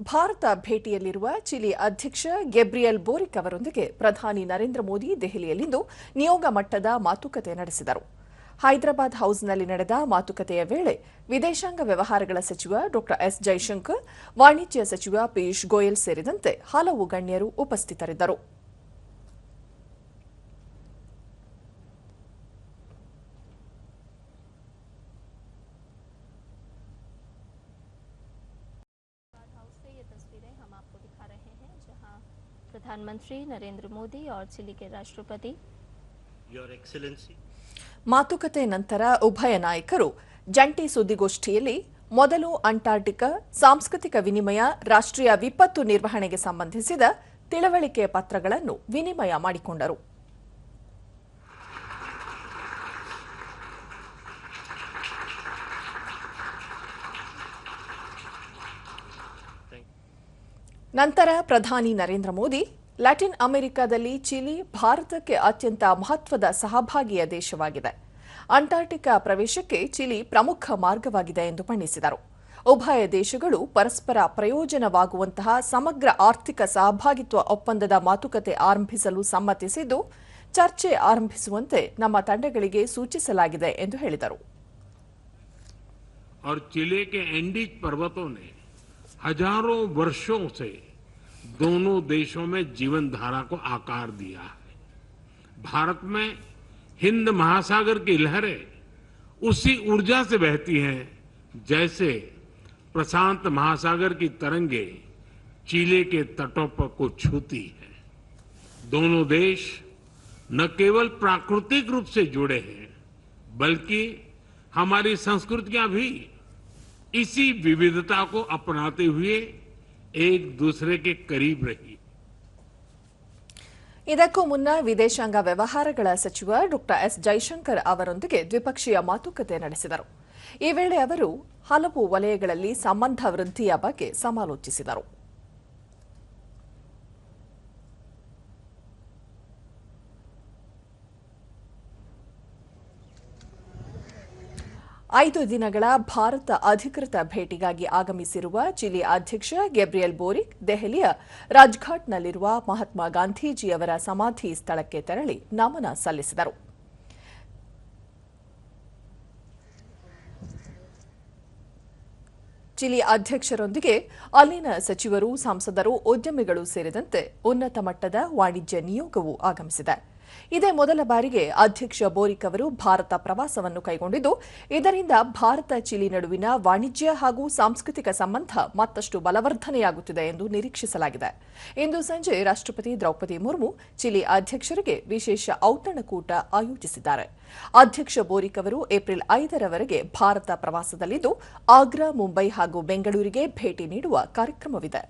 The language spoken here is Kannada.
ಭಾರತ ಭೇಟಿಯಲ್ಲಿರುವ ಚಿಲಿ ಅಧ್ಯಕ್ಷ ಗೆಬ್ರಿಯಲ್ ಬೋರಿಕ್ ಅವರೊಂದಿಗೆ ಪ್ರಧಾನಿ ನರೇಂದ್ರ ಮೋದಿ ದೆಹಲಿಯಲ್ಲಿಂದು ನಿಯೋಗ ಮಟ್ಟದ ಮಾತುಕತೆ ನಡೆಸಿದರು. ಹೈದರಾಬಾದ್ ಹೌಸ್ನಲ್ಲಿ ನಡೆದ ಮಾತುಕತೆಯ ವೇಳೆ ವಿದೇಶಾಂಗ ವ್ಯವಹಾರಗಳ ಸಚಿವ ಡಾ ಎಸ್ ಜೈಶಂಕರ್, ವಾಣಿಜ್ಯ ಸಚಿವ ಪಿಯೂಷ್ ಗೋಯಲ್ ಸೇರಿದಂತೆ ಹಲವು ಗಣ್ಯರು ಉಪಸ್ಥಿತರಿದ್ದರು. प्रधानमंत्री नरेंद्र मोदी और चिली के राष्ट्रपति Your Excellency, ಮಾತುಕತೆ ನಂತರ ಉಭಯ ನಾಯಕರು ಜಂಟಿ ಸುದ್ದಿಗೋಷ್ಠಿಯಲ್ಲಿ ಮೊದಲು ಅಂಟಾರ್ಟಿಕಾ ಸಾಂಸ್ಕೃತಿಕ ವಿನಿಮಯ ರಾಷ್ಟ್ರೀಯ ವಿಪತ್ತು ನಿರ್ವಹಣೆಗೆ ಸಂಬಂಧಿಸಿದ ತಿಳುವಳಿಕೆ ಪತ್ರಗಳನ್ನು ವಿನಿಮಯ ಮಾಡಿಕೊಂಡರು ನಂತರ ಪ್ರಧಾನಿ ನರೇಂದ್ರ ಮೋದಿ, ಲ್ಯಾಟಿನ್ ಅಮೆರಿಕಾದಲ್ಲಿ ಚಿಲಿ ಭಾರತಕ್ಕೆ ಅತ್ಯಂತ ಮಹತ್ವದ ಸಹಭಾಗಿಯ ದೇಶವಾಗಿದೆ. ಅಂಟಾರ್ಟಿಕಾ ಪ್ರವೇಶಕ್ಕೆ ಚಿಲಿ ಪ್ರಮುಖ ಮಾರ್ಗವಾಗಿದೆ ಎಂದು ಬಣ್ಣಿಸಿದರು. ಉಭಯ ದೇಶಗಳು ಪರಸ್ಪರ ಪ್ರಯೋಜನವಾಗುವಂತಹ ಸಮಗ್ರ ಆರ್ಥಿಕ ಸಹಭಾಗಿತ್ವ ಒಪ್ಪಂದದ ಮಾತುಕತೆ ಆರಂಭಿಸಲು ಸಮ್ಮತಿಸಿದ್ದು, ಚರ್ಚೆ ಆರಂಭಿಸುವಂತೆ ನಮ್ಮ ತಂಡಗಳಿಗೆ ಸೂಚಿಸಲಾಗಿದೆ ಎಂದು ಹೇಳಿದರು. हज़ारों वर्षों से दोनों देशों में जीवन धारा को आकार दिया है। भारत में हिंद महासागर की लहरें उसी ऊर्जा से बहती हैं, जैसे प्रशांत महासागर की तरंगे चिले के तटों पर को छूती है। दोनों देश न केवल प्राकृतिक रूप से जुड़े हैं, बल्कि हमारी संस्कृतियाँ भी इसी विविधता को अपनाते हुए एक दूसरे के करीब रही ಇದಕ್ಕೂ ಮುನ್ನ ವಿದೇಶಾಂಗ ವ್ಯವಹಾರಗಳ ಸಚಿವ ಡಾ ಎಸ್ ಜೈಶಂಕರ್ ಅವರೊಂದಿಗೆ ದ್ವಿಪಕ್ಷೀಯ ಮಾತುಕತೆ ನಡೆಸಿದರು ಈ ವೇಳೆ ಅವರು ಹಲವು ವಲಯಗಳಲ್ಲಿ ಸಂಬಂಧ ವೃದ್ಧಿಯ ಬಗ್ಗೆ ಸಮಾಲೋಚಿಸಿದರು ಐದು ದಿನಗಳ ಭಾರತ ಅಧಿಕೃತ ಭೇಟಿಗಾಗಿ ಆಗಮಿಸಿರುವ ಚಿಲಿ ಅಧ್ಯಕ್ಷ ಗೆಬ್ರಿಯಲ್ ಬೋರಿಕ್ ದೆಹಲಿಯ ರಾಜ್ಘಾಟ್ನಲ್ಲಿರುವ ಮಹಾತ್ಮ ಗಾಂಧೀಜಿಯವರ ಸಮಾಧಿ ಸ್ಥಳಕ್ಕೆ ತೆರಳಿ ನಮನ ಸಲ್ಲಿಸಿದರು. ಚಿಲಿ ಅಧ್ಯಕ್ಷರೊಂದಿಗೆ ಅಲ್ಲಿನ ಸಚಿವರು, ಸಂಸದರು, ಉದ್ಯಮಿಗಳು ಸೇರಿದಂತೆ ಉನ್ನತ ಮಟ್ಟದ ವಾಣಿಜ್ಯ ನಿಯೋಗವು ಆಗಮಿಸಿದೆ. ಇದೇ ಮೊದಲ ಬಾರಿಗೆ ಅಧ್ಯಕ್ಷ ಬೋರಿಕ್ ಅವರು ಭಾರತ ಪ್ರವಾಸವನ್ನು ಕೈಗೊಂಡಿದ್ದು, ಇದರಿಂದ ಭಾರತ ಚಿಲಿ ನಡುವಿನ ವಾಣಿಜ್ಯ ಹಾಗೂ ಸಾಂಸ್ಕೃತಿಕ ಸಂಬಂಧ ಮತ್ತಷ್ಟು ಬಲವರ್ಧನೆಯಾಗುತ್ತಿದೆ ಎಂದು ನಿರೀಕ್ಷಿಸಲಾಗಿದೆ. ಇಂದು ಸಂಜೆ ರಾಷ್ಟ್ರಪತಿ ದ್ರೌಪದಿ ಮುರ್ಮು ಚಿಲಿ ಅಧ್ಯಕ್ಷರಿಗೆ ವಿಶೇಷ ಔತಣಕೂಟ ಆಯೋಜಿಸಿದ್ದಾರೆ. ಅಧ್ಯಕ್ಷ ಬೋರಿಕ್ ಅವರು ಏಪ್ರಿಲ್ ಐದರವರೆಗೆ ಭಾರತ ಪ್ರವಾಸದಲ್ಲಿದ್ದು, ಆಗ್ರಾ, ಮುಂಬೈ ಹಾಗೂ ಬೆಂಗಳೂರಿಗೆ ಭೇಟಿ ನೀಡುವ ಕಾರ್ಯಕ್ರಮವಿದೆ.